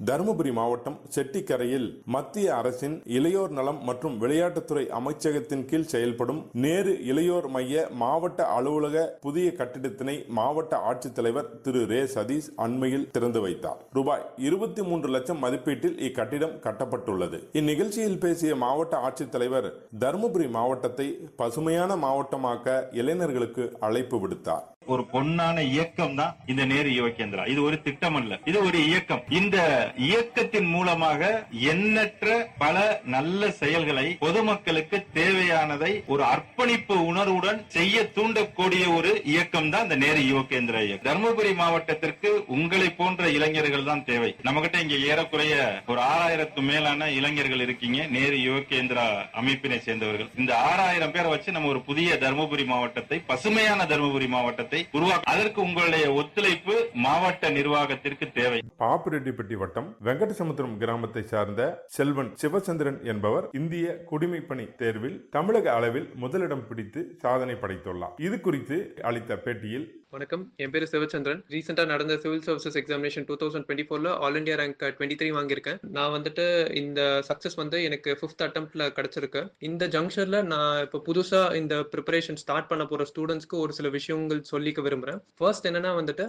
தருமபுரி மாவட்டம் செட்டிக்கரையில் மத்திய அரசின் இளையோர் நலம் மற்றும் விளையாட்டுத்துறை அமைச்சகத்தின் கீழ் செயல்படும் நேரு இளையோர் மைய மாவட்ட அலுவலக புதிய கட்டிடத்தினை மாவட்ட ஆட்சித்தலைவர் திரு ரே சதீஷ் அண்மையில் திறந்து வைத்தார். ரூபாய் இருபத்தி மூன்று லட்சம் மதிப்பீட்டில் இக்கட்டிடம் கட்டப்பட்டுள்ளது. இந்நிகழ்ச்சியில் பேசிய மாவட்ட ஆட்சித்தலைவர் தருமபுரி மாவட்டத்தை பசுமையான மாவட்டமாக்க இளைஞர்களுக்கு அழைப்பு விடுத்தார். ஒரு பொன்னான இயக்கம் தான் இந்த நேரு யுவ கேந்திரா இது ஒரு திட்டம் அல்ல இது ஒரு இயக்கம். இந்த இயக்கத்தின் மூலமாக எண்ணற்ற பல நல்ல செயல்களை பொதுமக்களுக்கு தேவையானதை ஒரு அர்ப்பணிப்பு உணர்வுடன் செய்ய தூண்டக்கூடிய ஒரு இயக்கம் தான் இந்த நேரு யுவ கேந்திரா இயக்கம். தருமபுரி மாவட்டத்திற்கு உங்களை போன்ற இளைஞர்கள் தான் தேவை. நம்மகிட்ட இங்க ஏறக்குறைய ஒரு ஆறாயிரத்து மேலான இளைஞர்கள் இருக்கீங்க. நேரு யுவ கேந்திரா அமைப்பினை சேர்ந்தவர்கள். இந்த ஆறாயிரம் பேரை வச்சு நம்ம ஒரு புதிய தருமபுரி மாவட்டத்தை பசுமையான தருமபுரி மாவட்டத்தை உருவாக்க அதற்கு உங்களுடைய ஒத்துழைப்பு மாவட்ட நிர்வாகத்திற்கு தேவை. பாப்பிரெட்டிப்பட்டி வட்டம் வெங்கடசமுத்திரம் கிராமத்தை சார்ந்த செல்வன் சிவச்சந்திரன் என்பவர் இந்திய குடிமைப்பணி தேர்வில் தமிழக அளவில் முதலிடம் பிடித்து சாதனை படைத்துள்ளார். இது குறித்து அளித்த பேட்டியில் வணக்கம். என் பேர் சிவச்சந்திரன். ரீசெண்டாக நடந்த civil services examination two thousand twenty ஃபோரில் all India rank twenty three வாங்கியிருக்கேன். நான் வந்துட்டு இந்த சக்ஸஸ் வந்து எனக்கு ஃபிஃப்த் அட்டம்ப்ட்ல கிடச்சிருக்கு. இந்த ஜங்ஷனில் நான் இப்போ புதுசாக இந்த ப்ரிப்பரேஷன் ஸ்டார்ட் பண்ண போகிற ஸ்டூடெண்ட்ஸ்க்கு ஒரு சில விஷயங்கள் சொல்லிக்க விரும்புகிறேன் ஃபர்ஸ்ட் என்னன்னா வந்துட்டு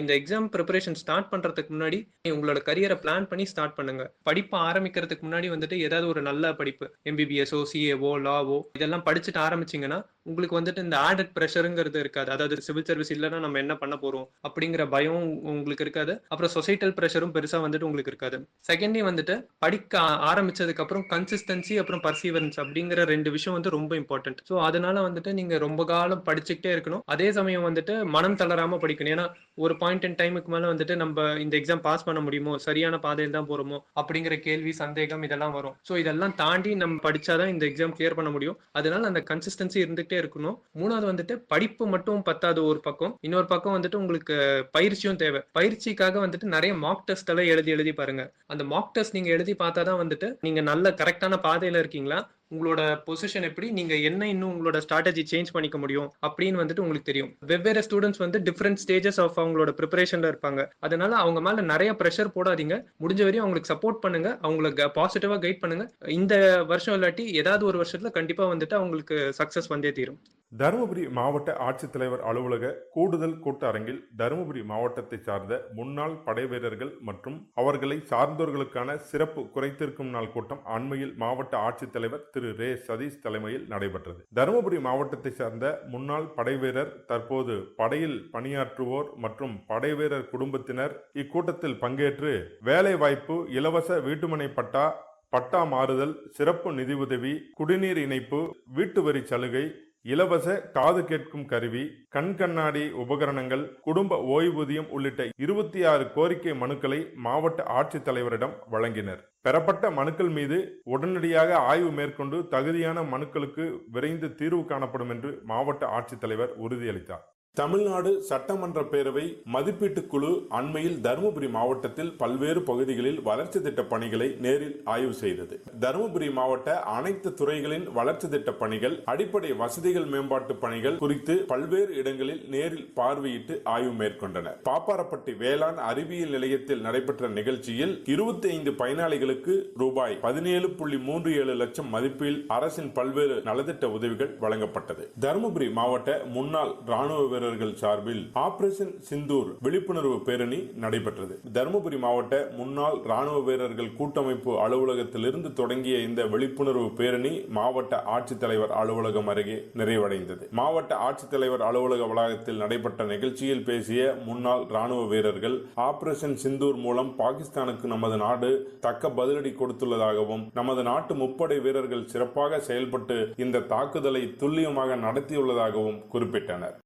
இந்த எக்ஸாம் ப்ரிப்பரேஷன் ஸ்டார்ட் பண்ணுறதுக்கு முன்னாடி உங்களோட கரியரை பிளான் பண்ணி ஸ்டார்ட் பண்ணுங்க. படிப்பு ஆரம்பிக்கிறதுக்கு முன்னாடி வந்துட்டு ஏதாவது ஒரு நல்ல படிப்பு. எம்பிபிஎஸ்ஓ சிஏஓ லாவோ இதெல்லாம் படிச்சுட்டு ஆரம்பிச்சிங்கன்னா உங்களுக்கு வந்துட்டு இந்த ஆடட் ப்ரெஷருங்கிறது இருக்காது. அதாவது சிவில் சர்வீஸ் இல்லைன்னா நம்ம என்ன பண்ண போறோம் அப்படிங்கிற பயம் உங்களுக்கு இருக்காது. அப்புறம் சொசைட்டல் ப்ரெஷரும் பெருசா வந்துட்டு உங்களுக்கு இருக்காது. செகண்ட்லி வந்துட்டு படிக்க ஆரம்பிச்சதுக்கு அப்புறம் கன்சிஸ்டன்சி அப்புறம் பர்சீவரன்ஸ் அப்படிங்கிற ரெண்டு விஷயம் வந்து ரொம்ப இம்பார்ட்டன்ட் ஸோ அதனால வந்துட்டு நீங்க ரொம்ப காலம் படிச்சுக்கிட்டே இருக்கணும். அதே சமயம் வந்துட்டு மனம் தளராம படிக்கணும். ஏன்னா ஒரு பாயிண்ட் அண்ட் டைமுக்கு மேல வந்துட்டு நம்ம இந்த எக்ஸாம் பாஸ் பண்ண முடியுமோ சரியான பாதையில் தான் போறோமோ அப்படிங்கிற கேள்வி சந்தேகம் இதெல்லாம் வரும். ஸோ இதெல்லாம் தாண்டி நம்ம படிச்சாதான் இந்த எக்ஸாம் கிளியர் பண்ண முடியும். அதனால அந்த கன்சிஸ்டன்சி பண்ணிக்கிட்டே இருக்கணும். மூணாவது வந்துட்டு படிப்பு மட்டும் பத்தாது ஒரு பக்கம். இன்னொரு பக்கம் வந்துட்டு உங்களுக்கு பயிற்சியும் தேவை. பயிற்சிக்காக வந்துட்டு நிறைய மாக் டெஸ்ட் எல்லாம் எழுதி எழுதி பாருங்க. அந்த மாக் டெஸ்ட் நீங்க எழுதி பார்த்தா தான் வந்துட்டு நீங்க நல்ல கரெக்டான பாதையில இருக்கீங்களா? உங்களோட பொசிஷன் எப்படி? நீங்க என்ன இன்னும் உங்களோட ஸ்ட்ராட்டஜி சேஞ்ச் பண்ணிக்க முடியும்? அப்படின்னு வந்துட்டு உங்களுக்கு தெரியும். வெவ்வேறு ஸ்டூடெண்ட்ஸ் வந்து டிஃப்ரெண்ட் ஸ்டேஜஸ் ஆஃப் அவங்களோட ப்ரிப்பரேஷன்ல இருப்பாங்க. அதனால அவங்க மேல நிறைய ப்ரெஷர் போடாதீங்க. முடிஞ்ச வரையும் அவங்களுக்கு சப்போர்ட் பண்ணுங்க. அவங்களுக்கு பாசிட்டிவா கைட் பண்ணுங்க. இந்த வருஷம் இல்லாட்டி ஏதாவது ஒரு வருஷத்துல கண்டிப்பா வந்துட்டு அவங்களுக்கு சக்சஸ் வந்தே தீரும். தருமபுரி மாவட்ட ஆட்சித்தலைவர் அலுவலக கூடுதல் கூட்டரங்கில் தருமபுரி மாவட்டத்தை சார்ந்த முன்னாள் படைவீரர்கள் மற்றும் அவர்களை சார்ந்தோர்களுக்கான சிறப்பு குறைத்திருக்கும் நாள் கூட்டம் அண்மையில் மாவட்ட ஆட்சித்தலைவர் திரு ரே சதீஷ் தலைமையில் நடைபெற்றது. தருமபுரி மாவட்டத்தை சார்ந்த முன்னாள் படைவீரர் தற்போது படையில் பணியாற்றுவோர் மற்றும் படைவீரர் குடும்பத்தினர் இக்கூட்டத்தில் பங்கேற்று வேலை வாய்ப்பு இலவச வீட்டுமனை பட்டா பட்டா மாறுதல் சிறப்பு நிதியுதவி குடிநீர் இணைப்பு வீட்டு வரி சலுகை இலவச காது கேட்கும் கருவி கண் கண்ணாடி உபகரணங்கள் குடும்ப ஓய்வூதியம் உள்ளிட்ட இருபத்தி ஆறு கோரிக்கை மனுக்களை மாவட்ட ஆட்சித்தலைவரிடம் வழங்கினர். பெறப்பட்ட மனுக்கள் மீது உடனடியாக ஆய்வு மேற்கொண்டு தகுதியான மனுக்களுக்கு விரைந்து தீர்வு காணப்படும் என்று மாவட்ட ஆட்சித்தலைவர் உறுதியளித்தார். தமிழ்நாடு சட்டமன்ற பேரவை மதிப்பீட்டுக் குழு அண்மையில் தருமபுரி மாவட்டத்தில் பல்வேறு பகுதிகளில் வளர்ச்சி திட்ட பணிகளை நேரில் ஆய்வு செய்தது. தருமபுரி மாவட்ட அனைத்து துறைகளின் வளர்ச்சி திட்ட பணிகள் அடிப்படை வசதிகள் மேம்பாட்டு பணிகள் குறித்து பல்வேறு இடங்களில் நேரில் பார்வையிட்டு ஆய்வு மேற்கொண்டனர். பாப்பாரப்பட்டி வேளாண் அறிவியல் நிலையத்தில் நடைபெற்ற நிகழ்ச்சியில் இருபத்தி ஐந்து பயனாளிகளுக்கு ரூபாய் பதினேழு புள்ளி மூன்று ஏழு லட்சம் மதிப்பில் அரசின் பல்வேறு நலத்திட்ட உதவிகள் வழங்கப்பட்டது. தருமபுரி மாவட்ட முன்னாள் ராணுவ வீரர்கள் சார்பில் ஆபரேஷன் சிந்தூர் விழிப்புணர்வு பேரணி நடைபெற்றது. தருமபுரி மாவட்ட முன்னாள் ராணுவ வீரர்கள் கூட்டமைப்பு அலுவலகத்திலிருந்து தொடங்கிய இந்த விழிப்புணர்வு பேரணி மாவட்ட ஆட்சித்தலைவர் அலுவலகம் அருகே நிறைவடைந்தது. மாவட்ட ஆட்சித்தலைவர் அலுவலக வளாகத்தில் நடைபெற்ற நிகழ்ச்சியில் பேசிய முன்னாள் ராணுவ வீரர்கள் ஆபரேஷன் சிந்தூர் மூலம் பாகிஸ்தானுக்கு நமது நாடு தக்க பதிலடி கொடுத்துள்ளதாகவும் நமது நாட்டு முப்படை வீரர்கள் சிறப்பாக செயல்பட்டு இந்த தாக்குதலை துல்லியமாக நடத்தியுள்ளதாகவும் குறிப்பிட்டனர்.